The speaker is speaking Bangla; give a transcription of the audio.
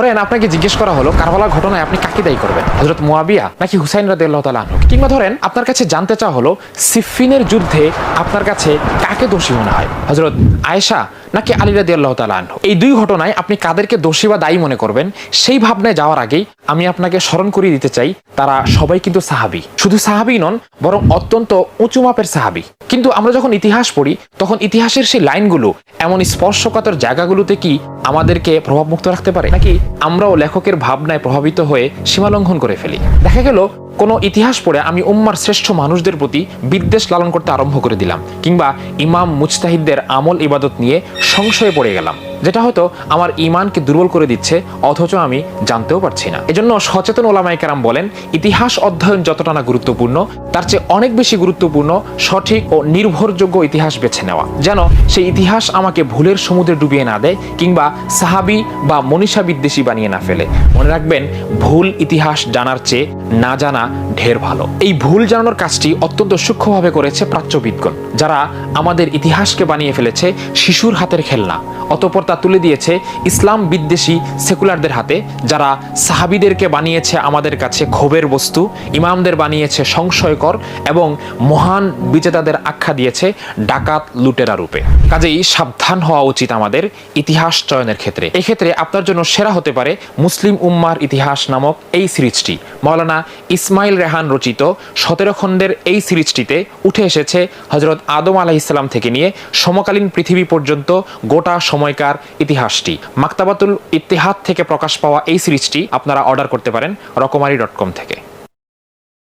ধরেন আপনাকে জিজ্ঞেস করা হলো, কারবালার ঘটনায় আপনি কাকে দায়ী করবেন? হজরত মুয়াবিয়া নাকি হুসাইন রাদি আল্লাহ কিংবা ধরেন, আপনার কাছে জানতে চাওয়া হলো, সিফিনের যুদ্ধে আপনার কাছে কাকে দোষী মনে হয়? হজরত আয়েশা নাকি আলী রাদি আল্লাহ তালা এই দুই ঘটনায় আপনি কাদেরকে দোষী বা দায়ী মনে করবেন? সেই ভাবনায় যাওয়ার আগেই আমি আপনাকে স্মরণ করিয়ে দিতে চাই, তারা সবাই কিন্তু সাহাবি। শুধু সাহাবি নন, বরং অত্যন্ত উঁচু মাপের সাহাবি। কিন্তু আমরা যখন ইতিহাস পড়ি, তখন ইতিহাসের সেই লাইনগুলো, এমন স্পর্শকাতর জায়গাগুলোতে কি আমাদেরকে প্রভাবমুক্ত রাখতে পারে? নাকি আমরাও লেখকের ভাবনায় প্রভাবিত হয়ে সীমালঙ্ঘন করে ফেলি? দেখা গেল, কোনো ইতিহাস পড়ে আমি উম্মার শ্রেষ্ঠ মানুষদের প্রতি বিদ্বেষ লালন করতে আরম্ভ করে দিলাম, কিংবা ইমাম মুজতাহিদদের আমল ইবাদত নিয়ে সংশয়ে পড়ে গেলাম। যেটা হয়তো আমার ইমানকে দুর্বল করে দিচ্ছে, অথচ আমি জানতেও পারছি না। এজন্য সচেতন ওলামাই কেরাম বলেন, ইতিহাস অধ্যয়ন যতটা না গুরুত্বপূর্ণ, তার চেয়ে অনেক বেশি গুরুত্বপূর্ণ, সঠিক ও নির্ভরযোগ্য ইতিহাস বেছে নেওয়া। যেন সেই ইতিহাস আমাকে ভুলের সমুদ্রে ডুবিয়ে না দেয়, কিংবা সাহাবি বা মনীষা বিদ্বেষী বানিয়ে না ফেলে। মনে রাখবেন, ভুল ইতিহাস জানার চেয়ে না জানা ঢের ভালো। এই ভুল জানানোর কাজটি অত্যন্ত সূক্ষ্মভাবে করেছে প্রাচ্যবিদগণ, যারা আমাদের ইতিহাসকে বানিয়ে ফেলেছে শিশুর হাতের খেলনা। অতপর তা তুলে দিয়েছে ইসলাম বিদ্বেষী সেকুলারদের হাতে, যারা সাহাবিদেরকে বানিয়েছে আমাদের কাছে ক্ষোভের বস্তু, ইমামদের বানিয়েছে সংশয়কর এবং মহান বিজেতাদের আখ্যা দিয়েছে ডাকাত লুটেরা রূপে। কাজেই সাবধান হওয়া উচিত আমাদের ইতিহাস চয়নের ক্ষেত্রে। এক্ষেত্রে আপনার জন্য সেরা হতে পারে মুসলিম উম্মার ইতিহাস নামক এই সিরিজটি। মৌলানা ইসমাইল রেহান রচিত সতেরো খণ্ডের এই সিরিজটিতে উঠে এসেছে হজরত আদম আলাহ ইসলাম থেকে নিয়ে সমকালীন পৃথিবী পর্যন্ত গোটা সময়কার ইতিহাসটি। মাক্তাবাতুল ইতিহাদ থেকে প্রকাশ পাওয়া এই সিরিজটি আপনারা অর্ডার করতে পারেন রকমারি ডট কম থেকে।